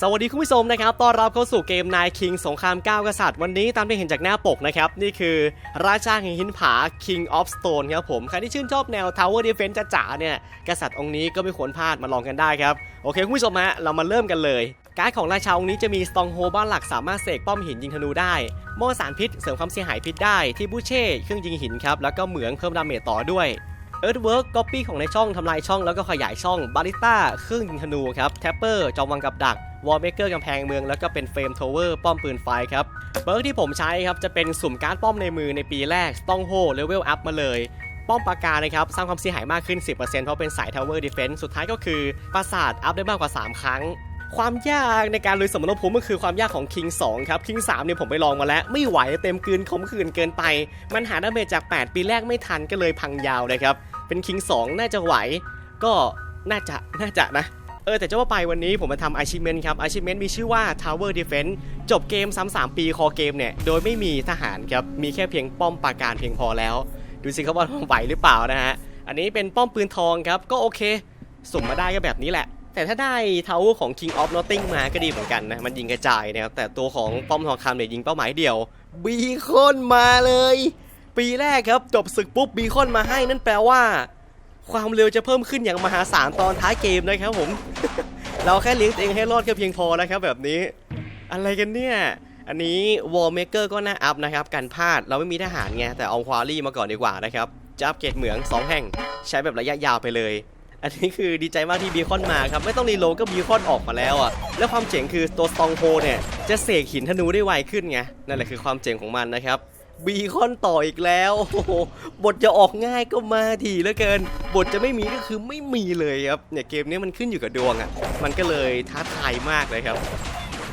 สวัสดีคุณผู้ชมนะครับ ต้อนรับเข้าสู่เกมนายคิงสงคราม9กษัตริย์วันนี้ตามที่เห็นจากหน้าปกนะครับ นี่คือราชาแห่งหินผา King of Stone ครับผม ใครที่ชื่นชอบแนว Tower Defense จ๋าๆเนี่ย กษัตริย์องค์นี้ก็ไม่ควรพลาดมาลองกันได้ครับ โอเคคุณผู้ชมฮะ เรามาเริ่มกันเลย การ์ดของราชาองค์นี้จะมี Stronghold บ้านหลักสามารถเสกป้อมหินยิงธนูได้มอสารพิษเสริมความเสียหายพิษได้ที่บูเช่เครื่องยิงหินครับแล้วก็เหมืองเพิ่มดาเมจต่อด้วยเอิร์ธเวิร์กก๊อปปี้ของในช่องทำลายช่องแล้วก็ขยายช่องบาริต้าเครื่องยิงธนูครับแทปเปอร์จอมวางกับดัก วอลเมเกอร์กำแพงเมือง แล้วก็เป็นเฟรมโทเวอร์ป้อมปืนไฟครับเบิร์กที่ผมใช้ครับจะเป็นสุ่มการ์ดป้อมในมือในปีแรกต้องโฮเลเวลอัพมาเลยป้อมปราการนะครับสร้างความเสียหายมากขึ้น 10%เพราะเป็นสายทาวเวอร์ดิเฟนส์สุดท้ายก็คือปราสาทอัพได้มากกว่า 3 ครั้ง ความยากในการลุยสมรภูมิก็คือความยากของ King 2ครับ King 3เนี่ยผมไปลองมาแล้ว ไม่ไหวเต็มกลืนขมขื่นเกินไป มันหาดาเมจจาก 8 ปีแรกไม่ทันก็เลยพังยาวเลยครับ เป็น King 2น่าจะไหว ก็น่าจะน่าจะนะ เออแต่จะว่าไปวันนี้ผมมาทำ achievement ครับ achievement มีชื่อว่า Tower Defense จบเกมซ้ำ3ปีคอเกมเนี่ย โดยไม่มีทหารครับ มีแค่เพียงป้อมปราการเพียงพอแล้ว ดูสิครับว่าไหวหรือเปล่านะฮะ อันนี้เป็นป้อมปืนทองครับ ก็โอเคสุ่มมาได้ก็แบบนี้แหละ แต่ถ้าได้ Tower ของ King of Notting มาก็ดีเหมือนกันนะ มันยิงกระจายนะครับ แต่ตัวของป้อมทองคำเนี่ยยิงเป้าหมายเดียว บีคอนมาเลย ปีแรกครับจบศึกปุ๊บบีคอนมาให้นั่นแปลว่า ความเร็วจะเพิ่มขึ้นอย่างมหาศาลตอนท้ายเกมนะครับผม เราแค่เลี้ยงตัวเองให้รอดก็เพียงพอแล้วครับแบบนี้ อะไรกันเนี่ย อันนี้วอลเมเกอร์ก็น่าอัพนะครับกันพลาดเราไม่มีทหารไงแต่เอาควารี่มาก่อนดีกว่านะครับจะอัพเกรดเหมือง 2 แห่งใช้แบบระยะยาวไปเลย อันนี้คือดีใจมากที่บีคอนมาครับ ไม่ต้องรีโลก็บีคอนออกมาแล้วอะ แล้วความเจ๋งคือตัวสตองโฮเนี่ยจะเสกหินธนูได้ไวขึ้นไงนั่นแหละคือความเจ๋งของมันนะครับ บีคอนต่ออีกแล้วโอ้โหบทจะออกง่ายก็มาทีเหลือเกิน บทจะไม่มีก็คือไม่มีเลยครับเนี่ยเกมนี้มันขึ้นอยู่กับดวงอะมันก็เลยท้าทายมากเลยครับ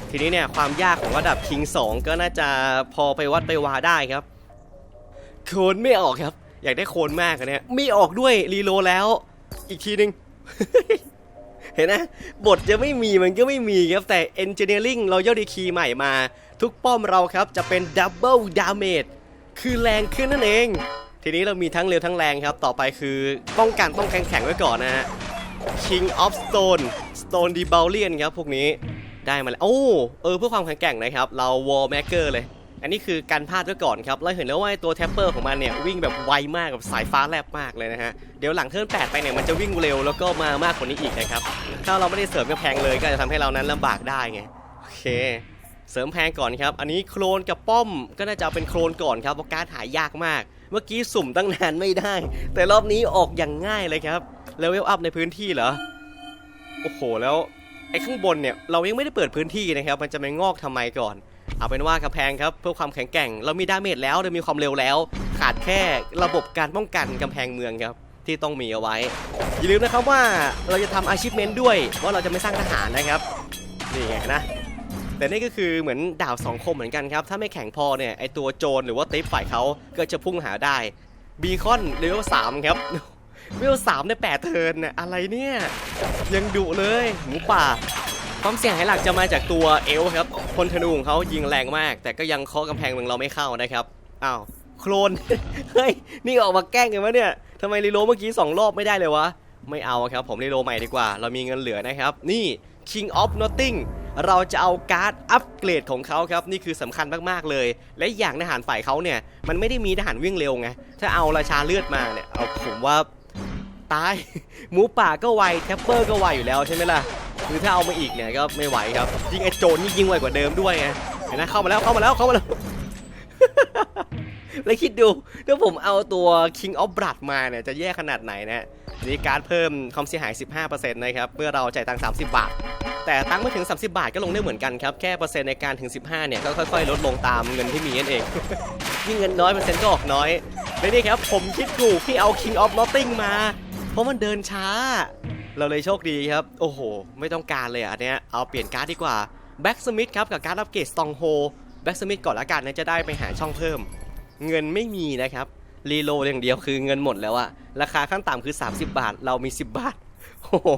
ทีนี้เนี่ยความยากของระดับคิง 2 ก็น่าจะพอไปวัดไปวาได้ครับ โคนไม่ออกครับ อยากได้โคนมากอะเนี่ยไม่ออกด้วยรีโลแล้ว อีกทีหนึงเห็นนะบทจะไม่มีมันก็ไม่มีครับแต่ Engineering Royal Decree ใหม่มา ทุกป้อมเราครับจะเป็น Double Damage คือแรงขึ้นนั่นเอง ทีนี้เรามีทั้งเร็วทั้งแรงครับ ต่อไปคือป้องกันต้องแข็งแข็งไว้ก่อนนะฮะ King of Stone Stone d e b a l l i o n ครับพวกนี้ได้มาแล้วโอ้เออเพื่อความแข็งแกร่งนะครับ เรา Wall Maker เลย อันนี้คือการพลาดไว้ก่อนครับ เราเห็นแล้วว่าตัวแท็ปเปอร์ของมันเนี่ย วิ่งแบบไวมากกับสายฟ้าแลบมากเลยนะฮะ เดี๋ยวหลังเทิร์น8ไปเนี่ย มันจะวิ่งเร็วแล้วก็มามากกว่านี้อีกนะครับ ถ้าเราไม่ได้เสริมกระแพงเลยก็จะทำให้เรานั้นลำบากได้ไงโอเค เสริมแพงก่อนครับ อันนี้โคลนกับป้อมก็น่าจะเอาเป็นโคลนก่อนครับเพราะการหายากมาก เมื่อกี้สุ่มตั้งนานไม่ได้ แต่รอบนี้ออกอย่างง่ายเลยครับเลเวลอัพในพื้นที่เหรอ โอ้โหแล้วไอ้ข้างบนเนี่ยเรายังไม่ได้เปิดพื้นที่นะครับ มันจะไปงอกทำไมก่อน เอาเป็นว่ากระแพงครับเพื่อความแข็งแกร่ง เรามีดาเมจแล้วเรามีความเร็วแล้ว ขาดแค่ระบบการป้องกันกำแพงเมืองครับที่ต้องมีเอาไว้ อย่าลืมนะครับว่าเราจะทำอาชีพเมนด้วยว่าเราจะไม่สร้างทหารนะครับนี่ไงนะ แต่นี่ก็คือเหมือนดาบสองคมเหมือนกันครับ ถ้าไม่แข็งพอเนี่ยไอตัวโจรหรือว่าติฟฝ่ายเขาก็จะพุ่งหาได้บีคอนเลเวลสามครับเลเวลสามในแปดเทิร์นเนี่ยอะไรเนี่ยยังดุเลยหมูป่าความเสี่ยงหลักจะมาจากตัวเอลครับพลธนูของเขายิงแรงมาก แต่ก็ยังเคาะกำแพงเมืองเราไม่เข้านะครับอ้าวโคลนเฮ้ยนี่ออกมาแกล้งกันวะเนี่ยทำไมรีโลเมื่อกี้2รอบไม่ได้เลยวะไม่เอาครับผมรีโลใหม่ดีกว่า เรามีเงินเหลือนะครับ นี่ King of Notting เราจะเอาการ์ดอัปเกรดของเขาครับนี่คือสำคัญมากๆเลย และอย่างทหารฝ่ายเขาเนี่ยมันไม่ได้มีทหารวิ่งเร็วไงถ้าเอาราชาเลือดมาเนี่ยเอาผมว่าตายหมูป่าก็ไวแทปเปอร์ก็ไวอยู่แล้วใช่ไหมล่ะคือถ้าเอามาอีกเนี่ยก็ไม่ไหวครับยิงไอ้โจรนี่ยิงไวกว่าเดิมด้วยไงเห็นไหมเข้ามาแล้วเข้ามาแล้วเข้ามาแล้ว แล้วคิดดูถ้าผมเอาตัว King of Blood มาเนี่ยจะแย่ขนาดไหนนะนี่การดเพิ่มความเสียหาย 15%นะครับเมื่อเราจ่ายตังค์30 บาท แต่ตังค์ไม่ถึง 30 บาทก็ลงได้เหมือนกันครับ แค่เปอร์เซ็นต์ในการถึง 15 เนี่ยก็ค่อยๆ ลดลงตามเงินที่มีนั่นเอง ยิ่งเงินน้อยเปอร์เซ็นต์ก็ออกน้อยและนี่ครับผมคิดถูที่เอา King of Notting มา เพราะมันเดินช้า เราเลยโชคดีครับ โอ้โห ไม่ต้องการเลยอะอันเนี้ยเอาเปลี่ยนการ์ดดีกว่าแบ็กสมิธครับกับการ์ดอัปเกรดสตองโฮแบ็กสมิธก่อนละกันนะจะได้ไปหาช่องเพิ่ม เงินไม่มีนะครับรีโลอย่างเดียวคือเงินหมดแล้วอะราคาขั้นต่ำคือ 30 บาท เรามี 10 บาทโอ้โห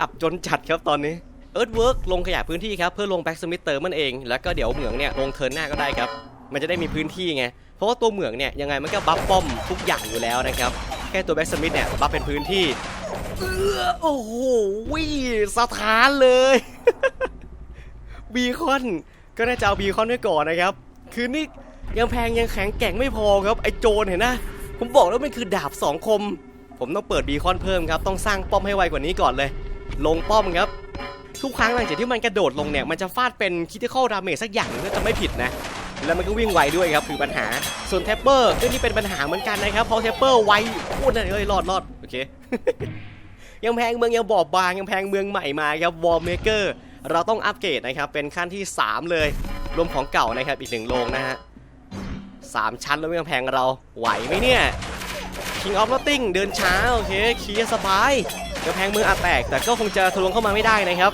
อับจนจัดครับตอนนี้เอิร์ธเวิร์กลงขยายพื้นที่ครับ เพื่อลงแบ็กสมิธเติมมันเอง แล้วก็เดี๋ยวเหมืองเนี่ยลงเทิร์นหน้าก็ได้ครับ มันจะได้มีพื้นที่ไง เพราะว่าตัวเหมืองเนี่ยยังไงมันก็บัฟป้อมทุกอย่างอยู่แล้วนะครับ แค่ตัวแบ็กสมิธเนี่ยบัฟเป็นพื้นที่เออโอ้โหวิสถานเลยบีคอนก็น่าจะเอาบีคอนไว้ก่อนนะครับ คือนี่ ยังแพงยังแข็งแกร่งไม่พอครับไอโจรเห็นนะ ผมบอกแล้วมันคือดาบสองคม ผมต้องเปิดบีคอนเพิ่มครับ ต้องสร้างป้อมให้ไวกว่านี้ก่อนเลย ลงป้อมครับ ทุกครั้งหลังจากที่มันกระโดดลงเนี่ย มันจะฟาดเป็นคิ t คอลดาเมจสักอย่างนึงก็จะไม่ผิดนะ แล้วมันก็วิ่งไวด้วยครับคือปัญหา ส่วนแทปเปอร์ก็นี่เป็นปัญหาเหมือนกันนะครับเพราะแทปเปอร์ไวพูดนะเอ้ยรอดรอดโอเคยังแพงเมืองยังบอบบางยังแพงเมืองใหม่มาครับวอลเมเกอร์เราต้องอัปเกรดนะครับเป็นขั้นที่ 3 เลย รวมของเก่านะครับอีกหนึ่งโรงนะฮะ สามชั้นแล้วยังแพงเราไหวไหมเนี่ย King of Notting เดินช้าโอเคเคลียร์สบายยังแพงเมืองอาจแตก แต่ก็คงจะทะลวงเข้ามาไม่ได้นะครับ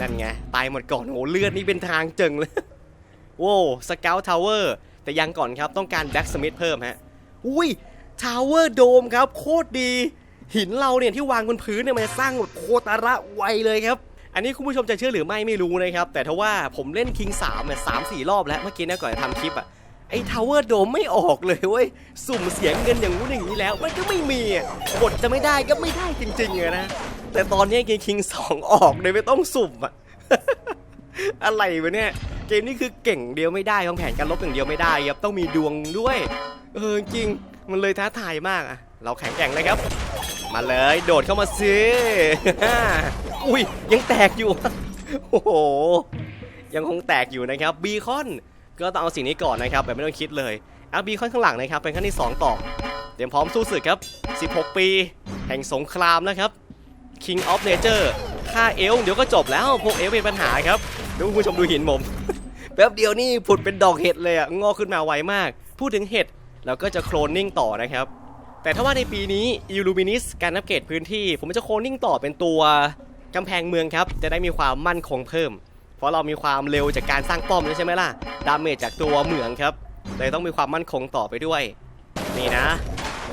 นั่นไง ตายหมดก่อนโอ้เลือดนี่เป็นทางเจิงเลยโว้สเกลทาวเวอร์แต่ยังก่อนครับต้องการแบ็กสมิธเพิ่มฮะอุ้ยทาวเวอร์โดมครับโคตรดี หินเราเนี่ยที่วางบนพื้นเนี่ยมันจะสร้างแบบโคตรระไวเลยครับอันนี้คุณผู้ชมจะเชื่อหรือไม่ไม่รู้นะครับ แต่ถ้าว่าผมเล่นคิง3เนี่ยสามสี่รอบแล้วเมื่อกี้นะก่อนจะทำคลิปอะ ไอ้ทาวเวอร์โดมไม่ออกเลยเว้ย สุ่มเสียงเงินอย่างงู้นอย่างนี้แล้ว มันก็ไม่มีอะบทจะไม่ได้ก็ไม่ได้จริงๆอะนะ แต่ตอนนี้เกมคิงสองออกเลยไม่ต้องสุ่มอะอะไรวะเนี่ย เกมนี้คือเก่งเดียวไม่ได้ของแผนการลบอย่างเดียวไม่ได้ครับต้องมีดวงด้วย เออจริงมันเลยท้าทายมากอะเราแข็งแกร่งเลยครับ มาเลยโดดเข้ามาซิอุ้ยยังแตกอยู่ โอ้โหยังคงแตกอยู่นะครับบีคอน ก็ต้องเอาสิ่งนี้ก่อนนะครับแบบไม่ต้องคิดเลยอาบีคอนข้างหลังนะครับเป็นขั้นที่ 2 ต่อ เตรียมพร้อมสู้ศึกครับ 16 ปี แห่งสงครามนะครับ King of Nature ค่าเอลเดี๋ยวก็จบแล้ว พวกเอลเป็นปัญหาครับดูคุณผู้ชมดูหินผมแป๊บเดียวนี่ผุดเป็นดอกเห็ดเลยอะงอกขึ้นมาไวมาก พูดถึงเห็ดเราก็จะโคลนนิ่งต่อนะครับ แต่ถ้าว่าในปีนี้ Illuminis การอัปเกรดพื้นที่ ผมจะโคลนนิ่งต่อเป็นตัวกำแพงเมืองครับ จะได้มีความมั่นคงเพิ่ม เพราะเรามีความเร็วจากการสร้างป้อมด้วยใช่ไหมล่ะ ดาเมจจากตัวเหมืองครับ เลยต้องมีความมั่นคงต่อไปด้วย นี่นะ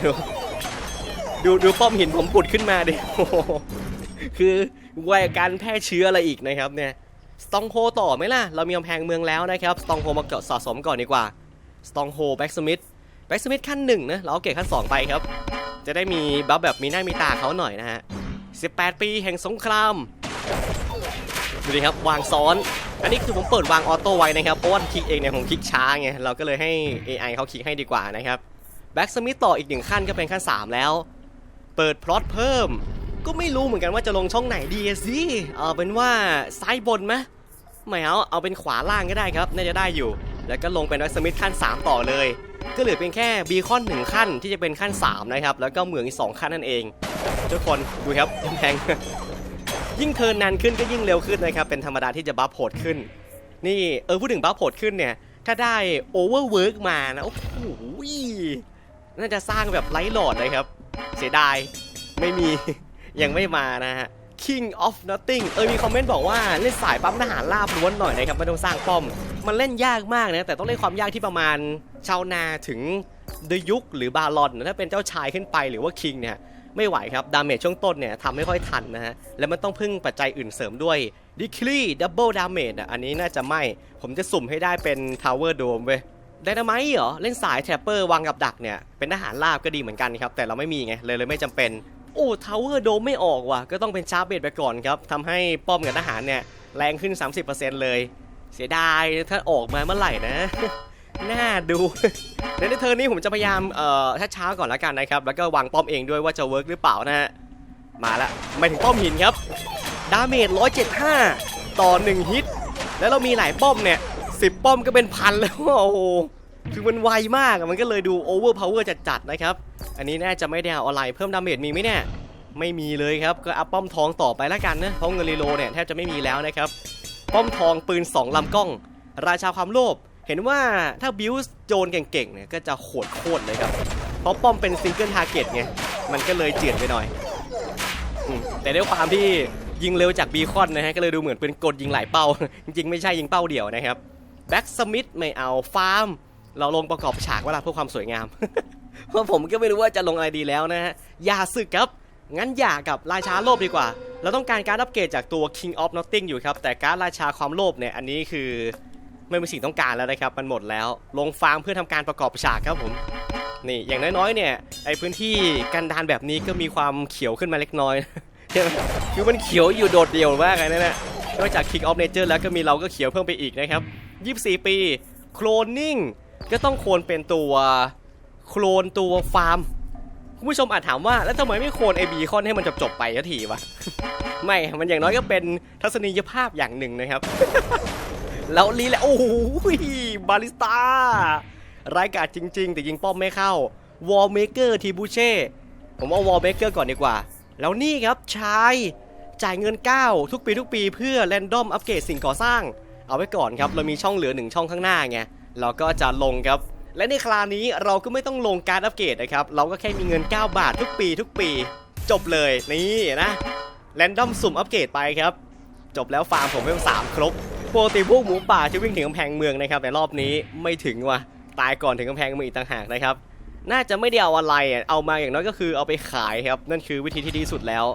ดูดูดูป้อมหินผมปุดขึ้นมาดิโอ้โหคือไวกาการแพร่เชื้ออะไรอีกนะครับเนี่ย สตองโฮต่อไหมล่ะ เรามีกำแพงเมืองแล้วนะครับ สตองโฮมาเกาะสะสมก่อนดีกว่า สตองโฮแบ็กสมิธ แบ็กสมิธขั้นหนึ่งนะ เราเอาเกรดขั้น2ไปครับ จะได้มีบัฟแบบมีหน้ามีตาเขาหน่อยนะฮะ 18 ปีแห่งสงคราม ดูดิครับวางซ้อน อันนี้คือผมเปิดวางออโต้ไว้นะครับเพราะว่าคลิกเองเนี่ยผมคลิกช้าไงเราก็เลยให้ AI เขาคลิกให้ดีกว่านะครับแบ็กสมิธต่ออีกหนึ่งขั้นก็เป็นขั้น 3 แล้ว เปิดพลอตเพิ่ม ก็ไม่รู้เหมือนกันว่าจะลงช่องไหนดีสิเอาเป็นว่าซ้ายบนไหมไม่เอาเอาเป็นขวาล่างก็ได้ครับน่าจะได้อยู่ แล้วก็ลงเป็นแบ็กสมิธขั้น 3 ต่อเลย ก็เหลือเพียงแค่บีคอนหนึ่งขั้นที่จะเป็นขั้น3นะครับแล้วก็เหมืองอีก2ขั้นนั่นเองทุกคนดูครับแพง ยิ่งเทิร์นนานขึ้นก็ยิ่งเร็วขึ้นนะครับ เป็นธรรมดาที่จะบัฟโหดขึ้น นี่เออพูดถึงบัฟโหดขึ้นเนี่ย ถ้าได้โอเวอร์เวิร์กมานะ โอ้โหน่าจะสร้างแบบไร้หลอดเลยครับ เสียดาย ไม่มี ยังไม่มานะฮะ King of Nothing เออมีคอมเมนต์บอกว่าเล่นสายปั๊มทหารลาบล้วนหน่อยนะครับไม่ต้องสร้างป้อม มันเล่นยากมากนะแต่ต้องเล่นความยากที่ประมาณชาวนาถึงเดยุกหรือบาลอนถ้าเป็นเจ้าชายขึ้นไปหรือว่าคิงเนี่ย ไม่ไหวครับ ดาเมจช่วงต้นเนี่ยทำไม่ค่อยทันนะฮะ แล้วมันต้องพึ่งปัจจัยอื่นเสริมด้วยดิคลีดับเบิลดาเมจอะอันนี้น่าจะไม่ ผมจะสุ่มให้ได้เป็นทาวเวอร์โดมเว้ยไดนาไมเหรอ เล่นสายแทปเปอร์วางกับดักเนี่ย เป็นทหารลาบก็ดีเหมือนกันครับ แต่เราไม่มีไง เลยเลยไม่จำเป็น โอ้ทาวเวอร์โดมไม่ออกว่ะ ก็ต้องเป็นชาร์เบดไปก่อนครับทำให้ป้อมกับทหารเนี่ยแรงขึ้น 30%เลย เสียดายถ้าออกมาเมื่อไหร่นะ น่าดูในเทอร์นนี้ผมจะพยายามเอ่อช้าๆก่อนละกันนะครับ แล้วก็วางป้อมเองด้วยว่าจะเวิร์กหรือเปล่านะฮะ มาละไม่ถึงป้อมหินครับ ดาเมจ 175 ต่อ 1 ฮิต แล้วเรามีหลายป้อมเนี่ย10ป้อมก็เป็นพันแล้วโอ้โห คือมันไวมากอะมันก็เลยดูโอเวอร์พาวเวอร์จัดๆนะครับ อันนี้น่าจะไม่ได้เอาอะไรเพิ่มดาเมจมีไหมเนี่ย ไม่มีเลยครับ ก็อัพป้อมทองต่อไปละกันนะ เพราะเงินรีโลเนี่ยแทบจะไม่มีแล้วนะครับ ป้อมทองปืน 2ลำกล้อง ราชาความโลภ เห็นว่าถ้าบิวส์โจนเก่งๆเนี่ยก็จะโหดโคตรเลยครับ เพราะป้อมเป็นซิงเกิลทาร์เก็ตไง มันก็เลยเจือนไปหน่อยอแต่ด้วยความที่ยิงเร็วจากบีคอนนะฮะก็เลยดูเหมือนเป็นกดยิงหลายเป้า จริงๆไม่ใช่ยิงเป้าเดียวนะครับแบ็กสมิธไม่เอาฟาร์ม เราลงประกอบฉากเวลาเพื่อความสวยงาม เพราะผมก็ไม่รู้ว่าจะลงอะไรดีแล้วนะฮะอย่าสึกครับ งั้นอย่ากับราชาโลภดีกว่า เราต้องการการอัปเกรดจากตัว King of Nothing อยู่ครับ แต่การราชาความโลภเนี่ยอันนี้คือ ไม่เป็นสิ่งต้องการแล้วนะครับ มันหมดแล้ว ลงฟาร์มเพื่อทำการประกอบฉากครับผม นี่อย่างน้อยๆเนี่ยไอพื้นที่กันดานแบบนี้ก็มีความเขียวขึ้นมาเล็กน้อยใช่ไหมคือมันเขียวอยู่โดดเดี่ยวมากเลยนะเนี่ยนอกจาก King of Nature แล้วก็มีเราก็เขียวเพิ่มไปอีกนะครับ 24 ปี โคลนนิ่ง ก็ต้องโคลนเป็นตัวโคลนตัวฟาร์มคุณผู้ชมอาจถามว่าแล้วทำไมไม่โคลนไอบีคอนให้มันจบๆไปสักทีวะ ไม่ มันอย่างน้อยก็เป็นทัศนียภาพอย่างหนึ่งนะครับ แล้วลีแหละโอ้โหบาลิสตารายการจริง ๆ แต่ยิงป้อมไม่เข้าวอลเมเกอร์ทีบูเช่ผมเอาวอลเมเกอร์ก่อนดีกว่า แล้วนี่ครับชายจ่ายเงิน 9 ทุกปีทุกปีเพื่อแรนดอมอัปเกรดสิ่งก่อสร้าง เอาไว้ก่อนครับ เรามีช่องเหลือหนึ่งช่องข้างหน้าไงเราก็จะลงครับ และในคราวนี้เราก็ไม่ต้องลงการอัปเกรดนะครับ เราก็แค่มีเงิน 9 บาททุกปีทุกปี จบเลยนี่นะแรนดอมสุ่มอัปเกรดไปครับ จบแล้วฟาร์มผมเพิ่มสามครบ ปกติพวกหมูป่าจะวิ่งถึงกำแพงเมืองนะครับ แต่รอบนี้ไม่ถึงว่ะตายก่อนถึงกำแพงเมืองอีกต่างหากนะครับ น่าจะไม่ได้เอาอะไรอะเอามาอย่างน้อยก็คือเอาไปขายครับ นั่นคือวิธีที่ดีสุดแล้ว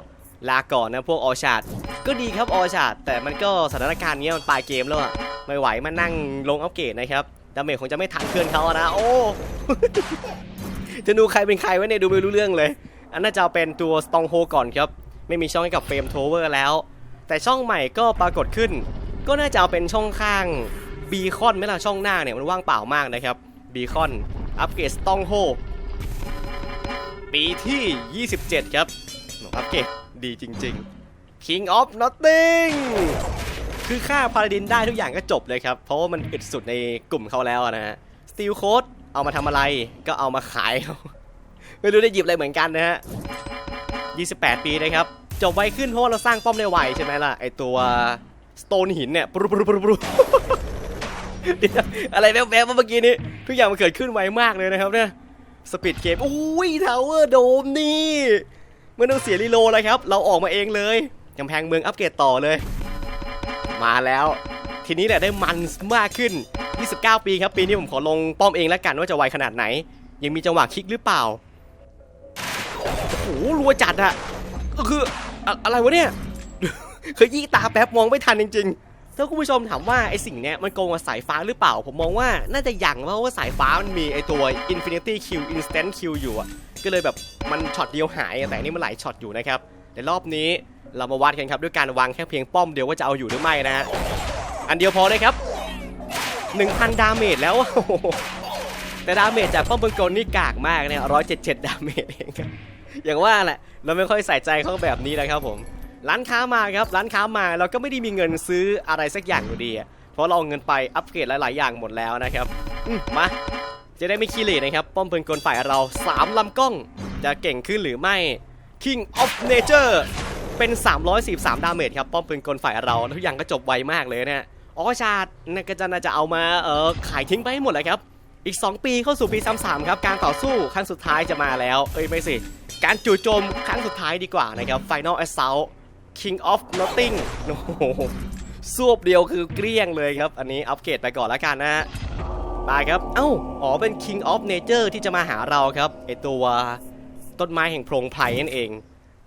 ลาก่อนนะพวกออชาดก็ดีครับออชาดแต่มันก็สถานการณ์เนี้ยมันปลายเกมแล้วอะไม่ไหวมานั่งลงอัปเกรดนะครับดาเมจคงจะไม่ทันเพื่อนเขาอะนะ โอ้จะดูใครเป็นใครไว้เนี่ยดูไม่รู้เรื่องเลย อันน่าจะเอาเป็นตัวสตองโฮก่อนครับ ไม่มีช่องให้กับเฟรมโทเวอร์แล้ว แต่ช่องใหม่ก็ปรากฏขึ้น ก็น่าจะเอาเป็นช่องข้างบีคอนไหม่ล่ะช่องหน้าเนี่ยมันว่างเปล่ามากนะครับบีคอนอัปเกรดสตองโฮปีที่ 27 ครับอัปเกรดดีจริง ๆ King of Nothing คือฆ่าพาราดินได้ทุกอย่างก็จบเลยครับ เพราะว่ามันอึดสุดในกลุ่มเขาแล้วอะนะฮะสตีลโคดเอามาทำอะไรก็เอามาขาย ไม่รู้ได้หยิบอะไรเหมือนกันนะฮะ 28 ปีนะครับ จบไวขึ้นเพราะว่าเราสร้างป้อมได้ไวใช่ไหมล่ะไอตัว สโตนหินเนี่ยปรุปรุปรุปรุอะไรแวบๆเมื่อกี้นี้ ทุกอย่างมันเกิดขึ้นไวมากเลยนะครับเนี่ยสปีดเกมอุ้ยทาวเวอร์โดมนี่ไม่ต้องเสียรีโลเลยครับ เราออกมาเองเลยกำแพงเมืองอัปเกรดต่อเลย มาแล้ว ทีนี้แหละได้มันมากขึ้น 29 ปีครับปีนี้ผมขอลงป้อมเองแล้วกันว่าจะไวขนาดไหน ยังมีจังหวะคลิกหรือเปล่าโอ้โหรัวจัดอะก็คือ อะไรวะเนี่ย เคยยี่ตาแป๊บมองไม่ทันจริงๆ ถ้าคุณผู้ชมถามว่าไอสิ่งเนี้ยมันโกงกับสายฟ้าหรือเปล่า ผมมองว่าน่าจะยังเพราะว่าสายฟ้ามันมีไอตัว Infinity Q Instant Q อยู่อะก็เลยแบบมันช็อตเดียวหายแต่นี่มันหลายช็อตอยู่นะครับแต่รอบนี้เรามาวัดกันครับด้วยการวางแค่เพียงป้อมเดียวว่าจะเอาอยู่หรือไม่นะฮะอันเดียวพอเลยครับ 1,000 ดาเมจแล้วแต่ดาเมจจากป้อมปืนกลนี่กากมากเนี่ย177ดาเมจเองครับอย่างว่าแหละเราไม่ค่อยใส่ใจเขาแบบนี้นะครับผม ร้านค้ามาครับร้านค้ามาเราก็ไม่ได้มีเงินซื้ออะไรสักอย่างอยู่ดีเพราะเราเอาเงินไปอัปเกรดหลาย ๆ อย่างหมดแล้วนะครับมาจะได้ไม่ขี้เหร่นะครับ ป้อมปืนกลฝ่ายเรา 3 ลำกล้อง จะเก่งขึ้นหรือไม่ King of Nature เป็น 343 ดาเมจครับ ป้อมปืนกลฝ่ายเรา ทุกอย่างก็จบไวมากเลยเนี่ยอ๋อชาดน่าก็จะน่าจะเอามาเออขายทิ้งไปให้หมดเลยครับ อีก 2 ปีเข้าสู่ปี 33 ครับ การต่อสู้ครั้งสุดท้ายจะมาแล้ว เอ้ยไม่สิ การจู่โจมครั้งสุดท้ายดีกว่านะครับ Final Assault King of Nothing โอ้โหสวบเดียวคือเกลี้ยงเลยครับ อันนี้อัปเกรดไปก่อนแล้วกันนะฮะไปครับ เอ้า อ๋อเป็น King of Nature ที่จะมาหาเราครับไอตัวต้นไม้แห่งโพรงไพรนั่นเอง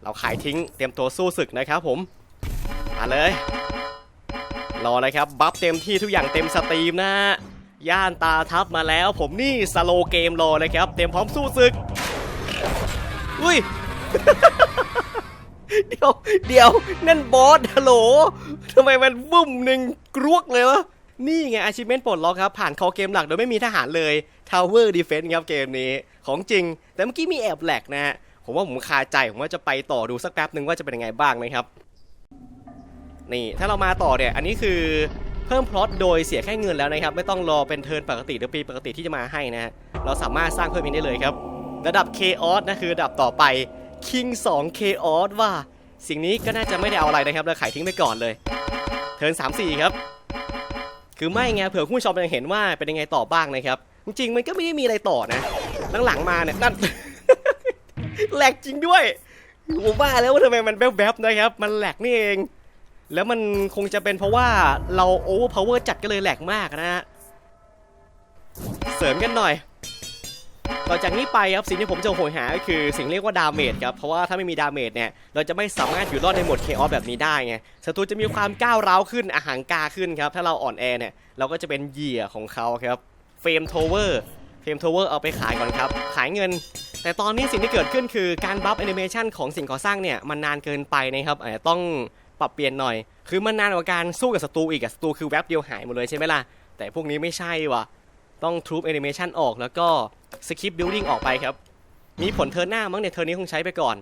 เราขายทิ้งเตรียมตัวสู้ศึกนะครับผมมาเลย รอเลยครับ บัฟเต็มที่ทุกอย่างเต็มสตรีมนะฮะย่านตาทับมาแล้วผมนี่สโลเกมรอเลยครับ เตรียมพร้อมสู้ศึก อุ้ย เดี๋ยวเดี๋ยวนั่นบอสฮัลโหลทำไมมันบุ้มหนึ่งกรวกเลยวะนี่ไงอาชิเมนปลดล็อกครับ ผ่านคอเกมหลักโดยไม่มีทหารเลย Tower Defense ครับเกมนี้ ของจริง แต่เมื่อกี้มีแอบแหลกนะฮะ ผมว่าผมคาใจ ผมว่าจะไปต่อดูสักแป๊บหนึ่งว่าจะเป็นยังไงบ้างนะครับ นี่ถ้าเรามาต่อเนี่ย อันนี้คือเพิ่มพลอตโดยเสียแค่เงินแล้วนะครับ ไม่ต้องรอเป็นเทิร์นปกติหรือปีปกติที่จะมาให้นะฮะเราสามารถสร้างเพิ่มเองได้เลยครับ ระดับ Chaos นะคือระดับต่อไป King 2 Chaos ว่า สิ่งนี้ก็น่าจะไม่ได้เอาอะไรนะครับเราขายทิ้งไปก่อนเลยเทิร์น3 4 ครับ คือไม่ไงเผื่อคุณผู้ชมยังเห็นว่าเป็นยังไงต่อบ้างนะครับ จริงๆ มันก็ไม่ได้มีอะไรต่อนะ หลังๆมาเนี่ยนั่นแหลกจริงด้วยผมว่าแล้วว่าทำไมมันแวบๆนะครับ มันแหลกนี่เอง แล้วมันคงจะเป็นเพราะว่าเราโอเวอร์พาวเวอร์จัดก็เลยแหลกมากนะฮะ เสริมกันหน่อย ต่อจากนี้ไปครับสิ่งที่ผมจะโหยหาก็คือสิ่งเรียกว่าดาเมจครับเพราะว่าถ้าไม่มีดาเมจเนี่ยเราจะไม่สามารถอยู่รอดในโหมดเคออสแบบนี้ได้ไงศัตรูจะมีความก้าวร้าวขึ้นอาหารกาขึ้นครับถ้าเราอ่อนแอเนี่ยเราก็จะเป็นเหยื่อของเขาครับเฟรมโทเวอร์เฟรมโทเวอร์เอาไปขายก่อนครับขายเงิน แต่ตอนนี้สิ่งที่เกิดขึ้นคือการบัฟแอนิเมชันของสิ่งก่อสร้างเนี่ยมันนานเกินไปนะครับอาจจะต้องปรับเปลี่ยนหน่อย คือมันนานกว่าการสู้กับศัตรูอีกศัตรูคือแวบเดียวหายหมดเลยใช่ไหมล่ะแต่พวกนี้ไม่ใช่ว่ะ ต้องทูบแอนิเมชันออกแล้วก็สคริปต์บิลดิ้งออกไปครับ มีผลเทิร์นหน้ามั้งเนี่ยเทิร์นนี้คงใช้ไปก่อน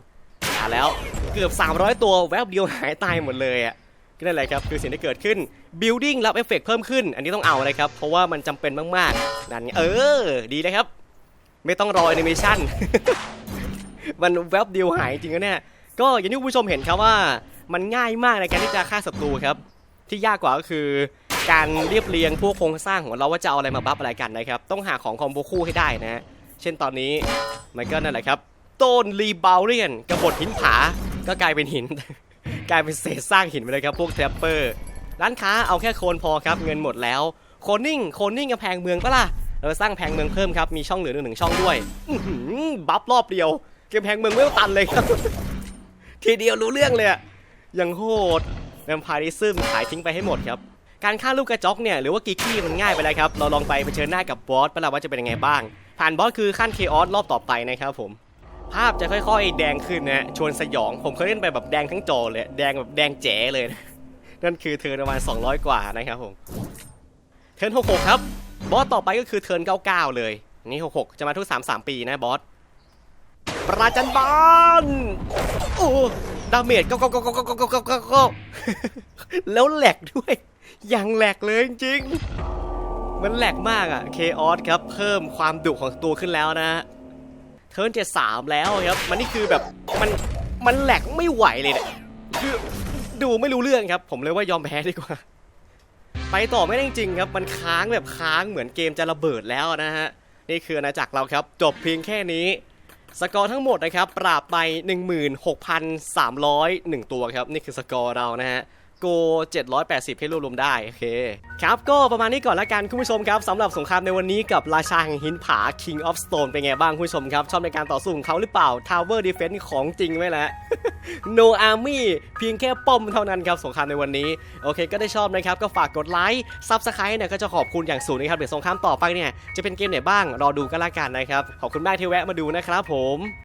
อ่าแล้วเกือบ 300 ตัวแวบเดียวหายตายหมดเลยอะก็นั่นแหละครับคือสิ่งที่เกิดขึ้น building รับเอฟเฟกเพิ่มขึ้น อันนี้ต้องเอาเลยครับ เพราะว่ามันจำเป็นมากๆนั่นเออ ดีเลยครับ ไม่ต้องรอแอนิเมชันมันแวบเดียวหายจริงๆเนี่ยก็อย่างที่คุณผู้ชมเห็นครับว่ามันง่ายมากในการที่จะฆ่าศัตรูครับ ที่ยากกว่าก็คือ การเรียบเรียงพวกโครงสร้างของเราว่าจะเอาอะไรมาบัฟอะไรกันนะครับ ต้องหาของคอมโบคู่ให้ได้นะฮะ เช่นตอนนี้มันก็นั่นแหละครับต้นรีบาวเรียนกบฏหินผา ก็กลายเป็นหิน กลายเป็นเศษสร้างหินไปเลยครับพวกแทรปเปอร์ ร้านค้าเอาแค่โคนพอครับเงินหมดแล้ว โคนิ่งโคนิ่งกำแพงเมืองปะล่ะเออสร้างแพงเมืองเพิ่มครับมีช่องเหลือหนึ่งหนึ่งช่องด้วยบัฟรอบเดียวกำแพงเมืองไม่ตันเลยครับ ทีเดียวรู้เรื่องเลยอะยังโหดแวมไพริซึมขายทิ้งไปให้หมดครับ การฆ่าลูกกระจกเนี่ยหรือว่ากิกกี้มันง่ายไปเลยครับ เราลองไปเผชิญหน้ากับบอสเปล่ว่าจะเป็นยังไงบ้าง ผ่านบอสคือขั้นเคออสรอบต่อไปนะครับผม ภาพจะค่อยๆ แดงขึ้นนะชวนสยอง ผมเคยเล่นไปแบบแดงทั้งจอเลย แดงแบบแดงแจ๋เลย นั่นคือเทิร์นประมาณ 200 กว่านะครับผม เทิร์น66 ครับ บอสต่อไปก็คือเทิร์น99 เลย นี่ 66 จะมาทุก 3-3 ปีนะบอส ประจันบานโอ้ดาเมจก็ก็ก็ก็ก็ก็ก็แล้วแหลกด้วย ย่างแหลกเลยจริงๆมันแหลกมากอะเคออสครับ เพิ่มความดุของตัวขึ้นแล้วนะฮะเทิร์นเจ็ดสามแล้วครับ มันนี่คือแบบมันมันแหลกไม่ไหวเลยเนี่ยคือดูไม่รู้เรื่องครับ ผมเลยว่ายอมแพ้ดีกว่า ไปต่อไม่ได้จริงครับ มันค้างแบบค้างเหมือนเกมจะระเบิดแล้วนะฮะ นี่คืออาณาจักรเราครับ จบเพียงแค่นี้ สกอร์ทั้งหมดนะครับ ปราบไป 16,301 ตัวครับ นี่คือสกอร์เรานะฮะ โก780 ให้รวบรวมได้ โอเค ครับก็ประมาณนี้ก่อนละกันคุณผู้ชมครับสำหรับสงครามในวันนี้กับราชาแห่งหินผา King of Stone เป็นไงบ้างคุณผู้ชมครับ ชอบในการต่อสู้ของเขาหรือเปล่า Tower Defense ของจริงไหมล่ะ No Army เพียงแค่ป้อมเท่านั้นครับสงครามในวันนี้ โอเค ก็ได้ชอบนะครับ ก็ฝากกดไลค์ซับสไครต์เนี่ยก็จะขอบคุณอย่างสูงนะครับเดี๋ยวสงครามต่อไปเนี่ยจะเป็นเกมไหนบ้างรอดูกันละกันนะครับขอบคุณมากที่แวะมาดูนะครับผม